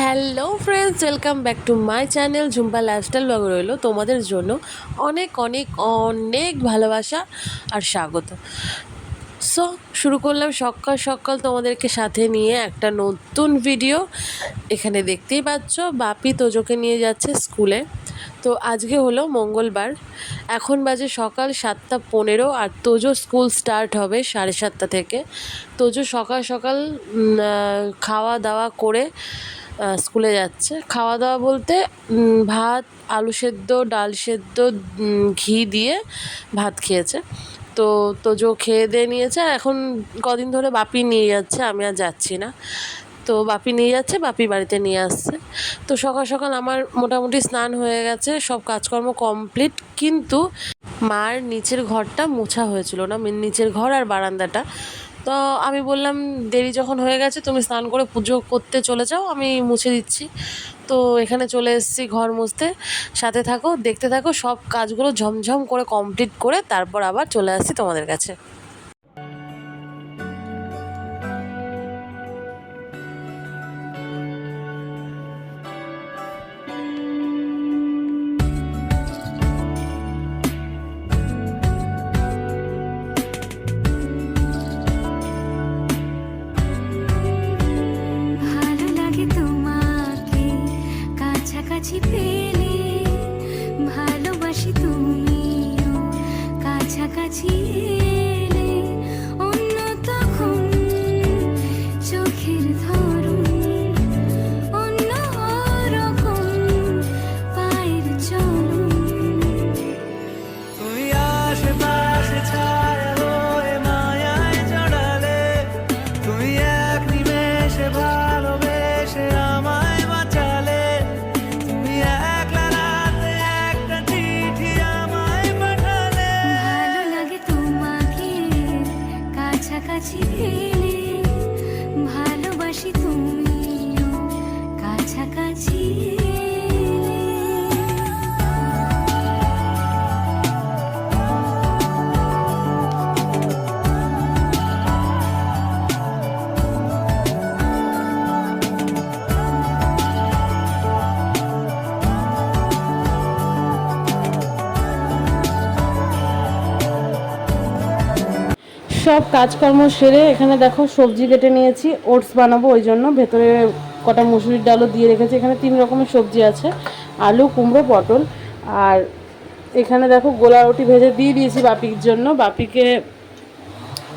Hello friends, welcome back to my channel Jhumpa lifestyle blog রইল তোমাদের জন্য অনেক অনেক অনেক ভালোবাসা আর স্বাগত। সো শুরু করলাম সকাল সকাল তোমাদেরকে সাথে নিয়ে একটা নতুন ভিডিও এখানে দেখতেই পাচ্ছ, বাপি তোজোকে নিয়ে যাচ্ছে স্কুলে। তো আজকে হলো মঙ্গলবার। এখন বাজে সকাল সাতটা পনেরো আর তোজো স্কুল স্টার্ট হবে সাড়ে সাতটা থেকে। তোজো সকাল সকাল খাওয়া দাওয়া করে স্কুলে যাচ্ছে। খাওয়া দাওয়া বলতে ভাত, আলু সেদ্ধ, ডাল সেদ্ধ ঘি দিয়ে ভাত খেয়েছে। তো তোজো খেয়ে দিয়ে নিয়েছে। আর এখন কদিন ধরে বাপি নিয়ে যাচ্ছে, আমি আর যাচ্ছি না। তো বাপি নিয়ে যাচ্ছে, বাপি বাড়িতে নিয়ে আসছে। তো সকাল সকাল আমার মোটামুটি স্নান হয়ে গেছে, সব কাজকর্ম কমপ্লিট। কিন্তু মার নিচের ঘরটা মোছা হয়েছিল না নিচের ঘর আর বারান্দাটা। তো আমি বললাম দেরি যখন হয়ে গেছে, তুমি স্নান করে পুজো করতে চলে যাও, আমি মুছে দিচ্ছি। তো এখানে চলে এসেছি ঘর মুছতে। সাথে থাকো, দেখতে থাকো, সব কাজগুলো ঝমঝম করে কমপ্লিট করে তারপর আবার চলে আসছি তোমাদের কাছে। সব কাজকর্ম সেরে এখানে দেখো সবজি কেটে নিয়েছি, ওটস বানাবো ওই জন্য। ভেতরে কটা মুসুরির ডালও দিয়ে রেখেছি, এখানে তিন রকমের সবজি আছে, আলু, কুমড়ো, পটল। আর এখানে দেখো গোলা রুটি ভেজে দিয়ে দিয়েছি বাপির জন্য। বাপিকে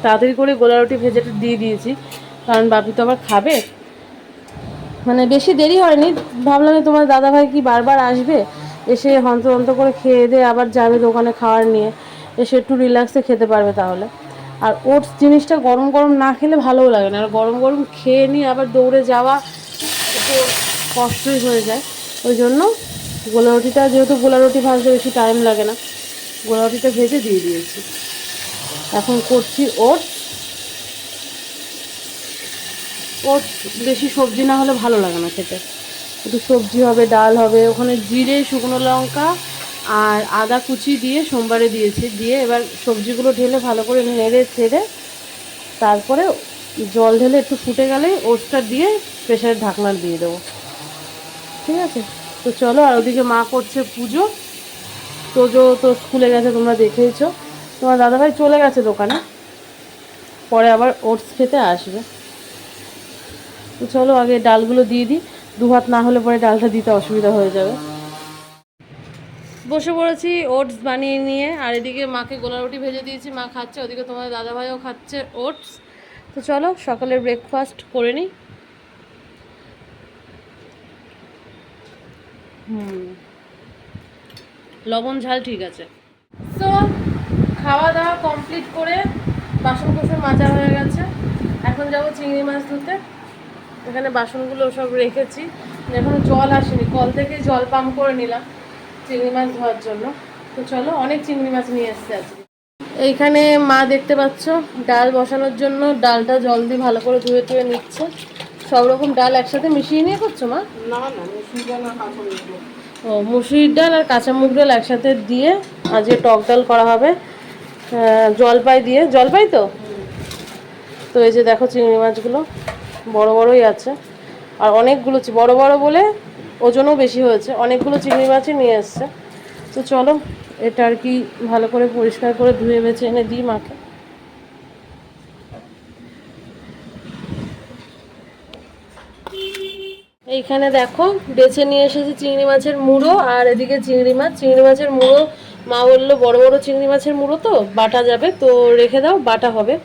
তাড়াতাড়ি করে গোলা রুটি ভেজেটা দিয়ে দিয়েছি, কারণ বাপি তো আবার খাবে। মানে বেশি দেরি হয়নি, ভাবলাম তোমার দাদাভাই কি বারবার আসবে? এসে হন্ত হন্ত করে খেয়ে দিয়ে আবার যাবে দোকানে খাওয়ার নিয়ে। এসে একটু রিল্যাক্সে খেতে পারবে তাহলে। আর ওটস জিনিসটা গরম গরম না খেলে ভালোও লাগে না। আর গরম গরম খেয়ে নিয়ে আবার দৌড়ে যাওয়া একটু কষ্টই হয়ে যায়। ওই জন্য গোলা রুটিটা যেহেতু গোলা রুটি ভাজতে বেশি টাইম লাগে না, গোলা রুটিটা ভেজে দিয়ে দিয়েছি। এখন করছি ওটস। ওটস বেশি সবজি না হলে ভালো লাগে না খেতে। একটু সবজি হবে, ডাল হবে, ওখানে জিরে, শুকনো লঙ্কা আর আদা কুচি দিয়ে সোমবারে দিয়েছি। দিয়ে এবার সবজিগুলো ঢেলে ভালো করে নেড়ে ছেড়ে তারপরে জল ঢেলে একটু ফুটে গেলে ওটসটা দিয়ে প্রেশারের ঢাকনা দিয়ে দেবো। ঠিক আছে? তো চলো, আর ওদিকে মা করছে পুজো। তোজো তো স্কুলে গেছে, তোমরা দেখেইছো। তোমার দাদাভাই চলে গেছে দোকানে। পরে আবার ওটস খেতে আসবে। তো চলো, আগে ডালগুলো দিয়ে দিই। দু হাত না হলে পরে ডালটা দিতে অসুবিধা হয়ে যাবে। বসে পড়েছি, ওটস বানিয়ে নিয়ে। আর এদিকে মাকে গোলা রুটি ভেজে দিয়েছি, মা খাচ্ছে, ওদিকে তোমার দাদাভাইও খাচ্ছে ওটস। তো চলো, সকালের ব্রেকফাস্ট করে নিই। হুম। লবণ ঝাল ঠিক আছে। তো খাওয়া দাওয়া কমপ্লিট করে বাসন কোসন মাজা হয়ে গেছে। এখন যাব চিংড়ি মাছ ধুতে এখানে বাসনগুলো সব রেখেছি। এখনও জল আসেনি, কল থেকে জল পাম্প করে নিলাম। চিংড়ি মাছ ধোয়ার জন্য। তো চলো অনেক চিংড়ি মাছ নিয়ে এসছে আজকে এইখানে মা দেখতে পাচ্ছ ডাল বসানোর জন্য ডালটা জল দিয়ে ভালো করে ধুয়ে ধুয়ে নিচ্ছে। সব রকম ডাল একসাথে মিশিয়ে নিয়ে করছ মা? ও মুসুরির ডাল আর কাঁচা মুগ ডাল একসাথে দিয়ে আজকে টক ডাল করা হবে। জলপাই দিয়ে। জলপাই তো? তো এই যে দেখো চিংড়ি মাছগুলো বড় বড়ই আছে। আর অনেকগুলো বড় বড় বলে ওজনও বেশি হয়েছে। অনেকগুলো চিংড়ি মাছই নিয়ে এসছে। তো চলো, এটা আর কি ভালো করে পরিষ্কার করে ধুয়ে বেছে এনে দিই মাকে। এইখানে দেখো, বেছে নিয়ে এসেছি চিংড়ি মাছের মুড়ো আর এদিকে চিংড়ি মাছ। চিংড়ি মাছের মুড়ো, মা বলল, বড় বড় চিংড়ি মাছের মুড়ো তো, বাটা যাবে। তো রেখে দাও, বাটা হবে।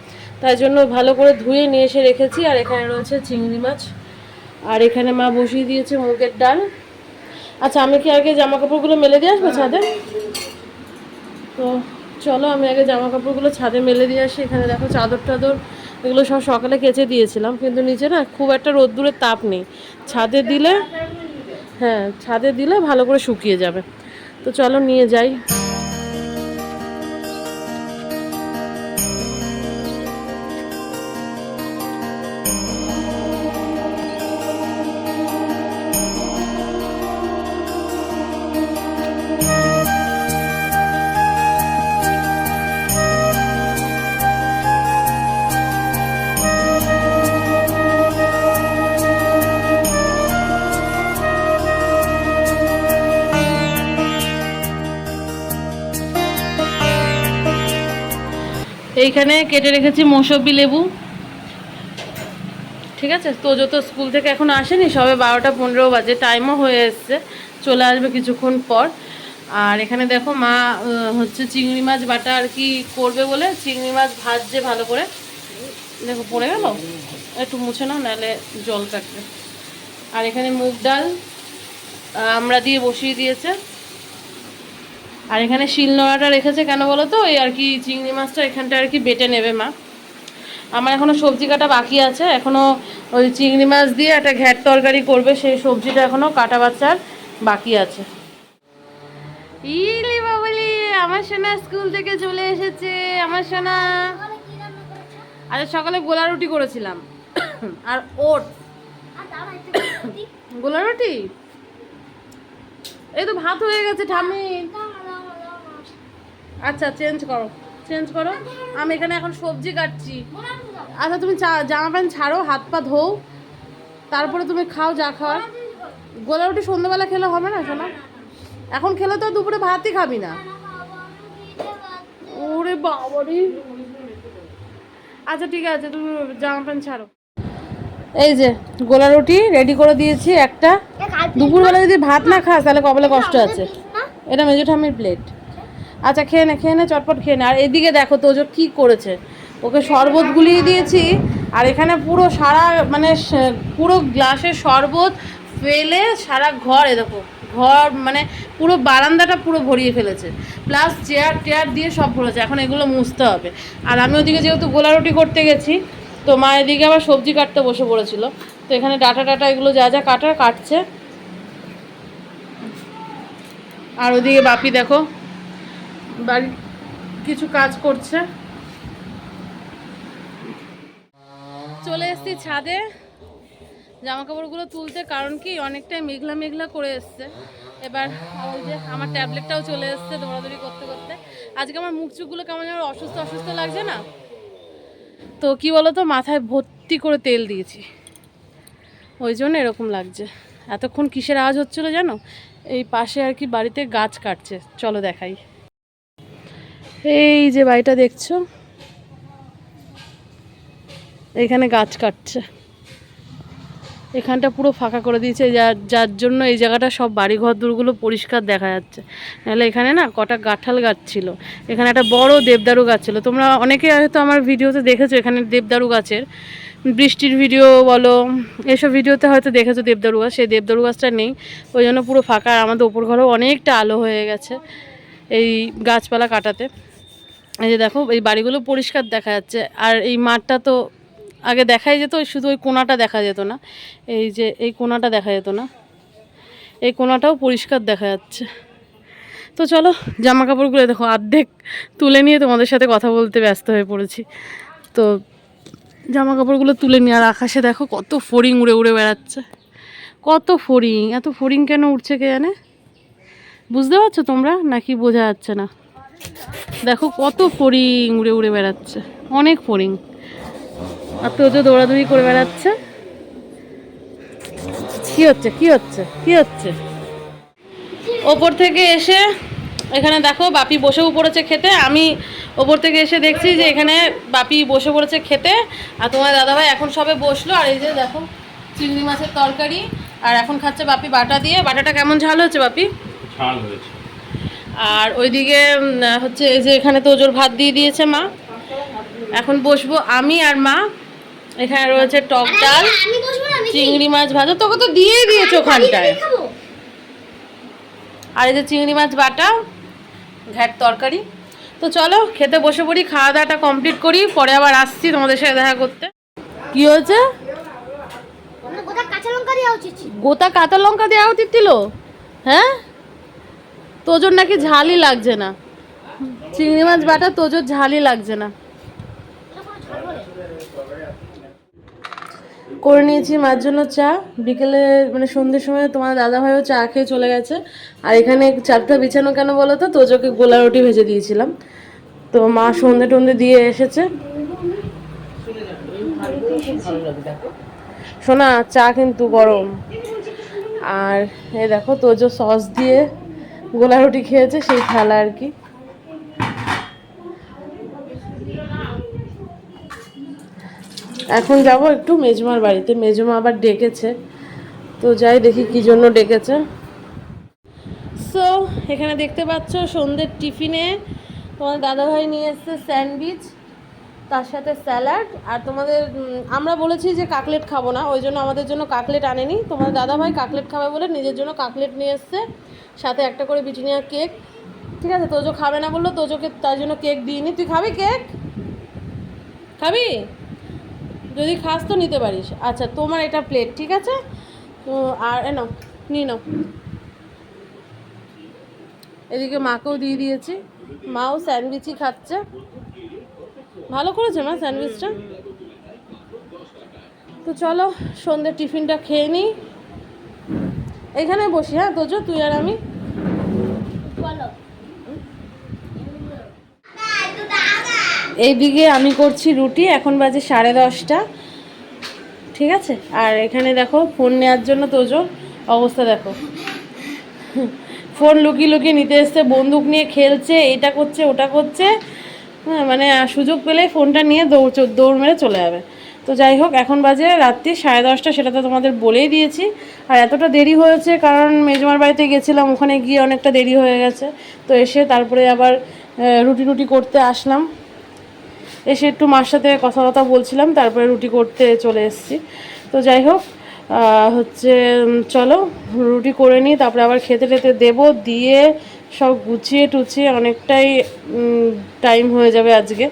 তাই জন্য ভালো করে ধুয়ে নিয়ে এসে রেখেছি। আর এখানে রয়েছে চিংড়ি মাছ। আর এখানে মা বসিয়ে দিয়েছে মুগের ডাল। আচ্ছা আমি কি আগে জামা কাপড়গুলো মেলে দিয়ে আসব ছাদে? তো চলো, আমি আগে জামা কাপড়গুলো ছাদে মেলে দিয়ে আসি। এখানে দেখো চাদর টাদর, এগুলো সব সকালে কেচে দিয়েছিলাম, কিন্তু নিচে না খুব একটা রোদ্দুরের তাপ নেই। ছাদে দিলে হ্যাঁ ছাদে দিলে ভালো করে শুকিয়ে যাবে। তো চলো, নিয়ে যাই। এইখানে কেটে রেখেছি মৌসম্বি লেবু। ঠিক আছে? তো স্কুল থেকে এখন আসেনি, সবে বারোটা পনেরো বাজে। টাইমও হয়ে এসছে। চলে আসবে কিছুক্ষণ পর। আর এখানে দেখো মা হচ্ছে চিংড়ি মাছ বাটা আর কি করবে বলে চিংড়ি মাছ ভাজছে ভালো করে। দেখো, পড়ে গেল? একটু মুছে নাও, নাহলে জল কাটবে। আর এখানে মুগ ডাল আমরা দিয়ে বসিয়ে দিয়েছে। আর এখানে শিলনোড়াটা রেখেছে কেন বলো তো? ওই আর কি চিংড়ি মাছটা এখানটা আর কি বেটে নেবে মা। আমার এখনও সবজি কাটা বাকি আছে। এখনও ওই চিংড়ি মাছ দিয়ে একটা ঘ্যাট তরকারি করবে, সেই সবজিটা এখনও কাটা বাচ্চার বাকি আছে। ইলি বাবলি, আমার সোনা স্কুল থেকে চলে এসেছে। আমার সোনা। আজ সকালে গোলা রুটি করেছিলাম। আর ওট। গোলা রুটি? এই তো ভাত হয়ে গেছে ঠামি আচ্ছা চেঞ্জ করো। চেঞ্জ করো। আমি এখানে এখন সবজি কাটছি। আচ্ছা তুমি জামা প্যান্ট ছাড়ো, হাত পা ধোও। তারপরে তুমি খাও, যা খাওয়ার। গোলা রুটি সন্ধ্যাবেলা খেলে হবে না শোনা এখন খেলে তো দুপুরে ভাতই খাবি না। ওরে বাবারে। আচ্ছা ঠিক আছে, তুমি জামা প্যান্ট ছাড়ো। এই যে, গোলা রুটি রেডি করে দিয়েছি একটা। দুপুরবেলা যদি ভাত না খাস, তাহলে কপালে কষ্ট আছে? এটা মেজো ঠামির প্লেট আচ্ছা খেয়ে নে খেয়ে নে, চটপট খেয়ে নে। আর এদিকে দেখো তো তোজো কি করেছে? ওকে শরবত গুলিয়ে দিয়েছি, আর এখানে পুরো সারা মানে পুরো গ্লাসের শরবত ফেলে সারা ঘর, এ দেখো, ঘর মানে পুরো বারান্দাটা পুরো ভরিয়ে ফেলেছে। প্লাস চেয়ার, টেয়ার দিয়ে সব ভরেছে, এখন এগুলো মুছতে হবে। আর আমি ওদিকে যেহেতু গোলা রুটি করতে গেছি, তো মা এদিকে আবার সবজি কাটতে বসে পড়েছিল। তো এখানে ডাটা টাটা, এগুলো যা যা কাটার, কাটছে। আর ওদিকে বাপি দেখো বাড়ি কিছু কাজ করছে। চলে এসেছি ছাদে। জামা কাপড়গুলো তুলতে, কারণ কি অনেকটাই মেঘলা মেঘলা করে এসছে। এবার ওই যে আমার ট্যাবলেটটাও চলে এসছে দৌড়াদৌড়ি করতে করতে। আজকে আমার মুখ চুখগুলো কেমন যেন অসুস্থ অসুস্থ লাগছে না। তো কি বলো তো মাথায় ভর্তি করে তেল দিয়েছি। ওই জন্য এরকম লাগছে। এতক্ষণ কিসের আওয়াজ হচ্ছিল জানো? এই পাশে আর কি বাড়িতে গাছ কাটছে। চলো দেখাই। এই যে বাড়িটা দেখছ? এখানে গাছ কাটছে। এখানটা পুরো ফাঁকা করে দিয়েছে, যার যার জন্য এই জায়গাটা সব বাড়িঘর দূরগুলো পরিষ্কার দেখা যাচ্ছে। নাহলে এখানে না কটা কাঁঠাল গাছ ছিল। এখানে একটা বড় দেবদারু গাছ ছিল। তোমরা অনেকে হয়তো আমার ভিডিওতে দেখেছ এখানে দেবদারু গাছের। বৃষ্টির ভিডিও বলো, এসব ভিডিওতে হয়তো দেখেছ দেবদারু গাছ। সেই দেবদারু গাছটা নেই। ওই জন্য পুরো ফাঁকা। আর আমাদের ওপর ঘরেও অনেকটা আলো হয়ে গেছে এই গাছপালা কাটাতে। এই যে দেখো, এই বাড়িগুলো পরিষ্কার দেখা যাচ্ছে। আর এই মাঠটা তো আগে দেখাই যেত শুধু ওই কোনাটা দেখা যেত না। এই যে এই কোনাটা দেখা যেত না। এই কোনাটাও পরিষ্কার দেখা যাচ্ছে। তো চলো জামা কাপড়গুলো দেখো অর্ধেক তুলে নিয়ে তোমাদের সাথে কথা বলতে ব্যস্ত হয়ে পড়েছি। তো জামা কাপড়গুলো তুলে নিয়ে, আর আকাশে দেখো কত ফড়িং উড়ে উড়ে বেড়াচ্ছে। কত ফড়িং, এত ফড়িং কেন উঠছে কে জানে? বুঝতে পারছ তোমরা? নাকি বোঝা যাচ্ছে না? দেখো কত ফড়িং উড়ে উড়ে বেড়াচ্ছে। অনেক ফড়িং। আর তো তো দৌড়াদৌড়ি করে বেড়াচ্ছে। কি হচ্ছে কি হচ্ছে কি হচ্ছে? ওপর থেকে এসে এখানে দেখো বাপি বসেও পড়েছে খেতে। আমি ওপর থেকে এসে দেখছি যে এখানে বাপি বসে পড়েছে খেতে। আর তোমার দাদাভাই এখন সবে বসল। আর এই যে দেখো চিংড়ি মাছের তরকারি। আর এখন খাচ্ছে বাপি বাটা দিয়ে। বাটাটা কেমন ঝাল হচ্ছে বাপি? ঝাল হয়েছে। আর ওইদিকে হচ্ছে এই যে এখানে তো ওজোর ভাত দিয়ে দিয়েছে মা। এখন বসবো আমি আর মা। এখানে রয়েছে টক ডাল চিংড়ি মাছ ভাজা। তোকে তো দিয়েই দিয়েছে ওখানটায়। আর এই যে চিংড়ি মাছ বাটা ঘ্যাট তরকারি। তো চলো খেতে বসে পড়ি খাওয়া দাওয়াটা কমপ্লিট করি পরে আবার আসছি তোমাদের সাথে দেখা করতে। কি হয়েছে? গোটা কাঁচা লঙ্কা দেওয়া উচিত ছিল? হ্যাঁ? তোজোর নাকি ঝালই লাগছে না। চিংড়ি মাছ বাটা তোজোর ঝালই লাগছে না। করে নিয়েছি মার জন্য চা। বিকেলে মানে সন্ধ্যের সময় তোমার দাদা ভাইও চা খেয়ে চলে গেছে। আর এখানে চারটা বিছানো কেন বলো তো? তোজোকে গোলা রুটি ভেজে দিয়েছিলাম। তো মা সন্ধে টন্ধে দিয়ে এসেছে। শোনা চা কিন্তু গরম। আর এ দেখো তোজো সস দিয়ে গোলা রুটি খেয়েছে, সেই থালা আর কি। এখন যাব একটু মেজমার বাড়িতে। মেজমা আবার ডেকেছে। তো যাই দেখি কি জন্য ডেকেছে। সো এখানে দেখতে পাচ্ছ সন্ধ্যের টিফিনে তোমার দাদাভাই নিয়ে এসছে স্যান্ডউইচ। তার সাথে স্যালাড আর তোমাদের আমরা বলেছি যে কাকলেট খাব না, ওই জন্য আমাদের জন্য কাকলেট আনেনি। তোমার দাদাভাই কাকলেট খাবে বলে নিজের জন্য কাকলেট নিয়ে এসছে, সাথে একটা করে বিটিনিয়া কেক। ঠিক আছে, তোজো খাবে না বলল, তোজোকে তার জন্য কেক দিইনি। তুই খাবি কেক? খাবি? যদি খাস তো নিতে পারিস। আচ্ছা তোমার এটা প্লেট ঠিক আছে? তো, আর, এ নাও, নিয়ে নাও। এদিকে মাকেও দিয়ে দিয়েছি। মাও স্যান্ডউইচই খাচ্ছে। ভালো করেছে মা স্যান্ডউইচটা? তো চলো সন্ধ্যে টিফিনটা খেয়ে নিই। এখানে বসি হ্যাঁ তোজো তুই আর আমি। বলো। এইদিকে আমি করছি রুটি এখন বাজে সাড়ে দশটা। ঠিক আছে? আর এখানে দেখো ফোন নেওয়ার জন্য তোজো অবস্থা দেখো। ফোন লুকিয়ে লুকিয়ে নিতে এসছে বন্দুক নিয়ে খেলছে এটা করছে ওটা করছে। মানে সুযোগ পেলে ফোনটা নিয়ে দৌড় দৌড় মেরে চলে যাবে। তো যাই হোক, এখন বাজে রাত্রি সাড়ে দশটা, সেটা তো তোমাদের বলেই দিয়েছি। আর এতটা দেরি হয়েছে, কারণ মেজমার বাড়িতে গেছিলাম, ওখানে গিয়ে অনেকটা দেরি হয়ে গেছে। তো এসে তারপরে আবার রুটি রুটি করতে আসলাম। এসে একটু মার সাথে কথা কথা বলছিলাম, তারপরে রুটি করতে চলে এসেছি। তো যাই হোক হচ্ছে চলো, রুটি করে নিই, তারপরে আবার খেতে টেতে দেবো, দিয়ে সব গুছিয়ে টুছিয়ে অনেকটাই টাইম হয়ে যাবে আজকে।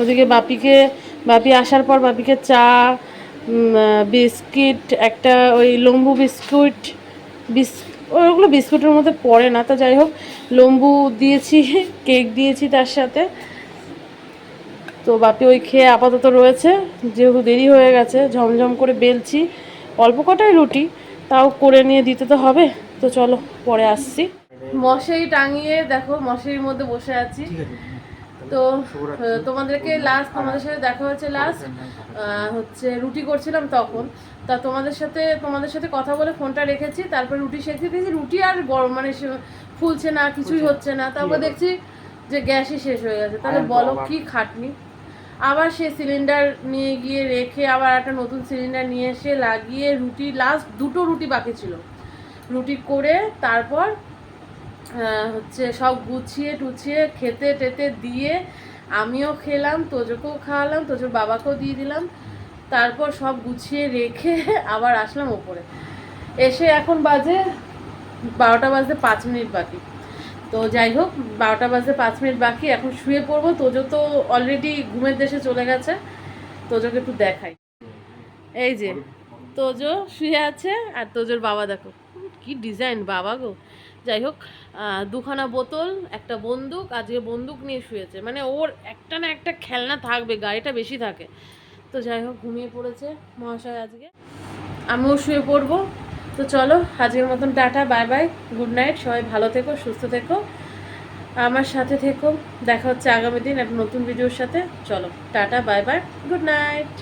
ওদিকে বাপিকে, বাপি আসার পর বাপিকে চা বিস্কিট, একটা ওই লম্বু বিস্কুট, বিস, ওগুলো বিস্কুটের মধ্যে পড়ে না, তো যাই হোক, লম্বু দিয়েছি, কেক দিয়েছি তার সাথে। তো বাপি ওই খেয়ে আপাতত রয়েছে, যেহেতু দেরি হয়ে গেছে, ঝমঝম করে বেলছি। অল্প কটাই রুটি তাও করে নিয়ে দিতে তো হবে। তো চলো পরে আসছি। মশারি টাঙিয়ে দেখো মশারির মধ্যে বসে আছি। তো তোমাদেরকে লাস্ট তোমাদের সাথে দেখা হয়েছে লাস্ট হচ্ছে রুটি করছিলাম তখন। তা তোমাদের সাথে তোমাদের সাথে কথা বলে ফোনটা রেখেছি তারপর রুটি শেখতে দিয়েছি। রুটি আর গরম মানে সে- ফুলছে না কিছুই হচ্ছে না। তারপর দেখছি যে গ্যাসই শেষ হয়ে গেছে। তাহলে বলো কি খাটনি? আবার সে সিলিন্ডার নিয়ে গিয়ে রেখে আবার একটা নতুন সিলিন্ডার নিয়ে এসে লাগিয়ে রুটি লাস্ট দুটো রুটি বাকি ছিল। রুটি করে তারপর হচ্ছে সব গুছিয়ে টুছিয়ে খেতে টেতে দিয়ে আমিও খেলাম, তোজোকেও খাওয়ালাম, তোজোর বাবাকেও দিয়ে দিলাম। তারপর সব গুছিয়ে রেখে আবার আসলাম ওপরে। এসে এখন বাজে বারোটা বাজতে পাঁচ মিনিট বাকি। তো যাই হোক, বারোটা বাজতে পাঁচ মিনিট বাকি, এখন শুয়ে পড়ব। তোজো তো অলরেডি ঘুমের দেশে চলে গেছে। তোজোকে একটু দেখাই। এই যে, তোজো শুয়ে আছে আর তোজোর বাবা দেখো, কি ডিজাইন বাবা গো। যাই হোক দুখানা বোতল, একটা বন্দুক, আজকে বন্দুক নিয়ে শুয়েছে। মানে ওর একটা না একটা খেলনা থাকবে, গাড়িটা বেশি থাকে। তো যাই হোক, ঘুমিয়ে পড়েছে মহাশয় আজকে। আমিও শুয়ে পড়ব। তো চলো, আজকের মতন tata bye bye good night সবাই ভালো থেকো, সুস্থ থেকো, আমার সাথে থেকো, দেখা হচ্ছে আগামী দিন এক নতুন ভিডিওর সাথে, চলো, tata bye bye good night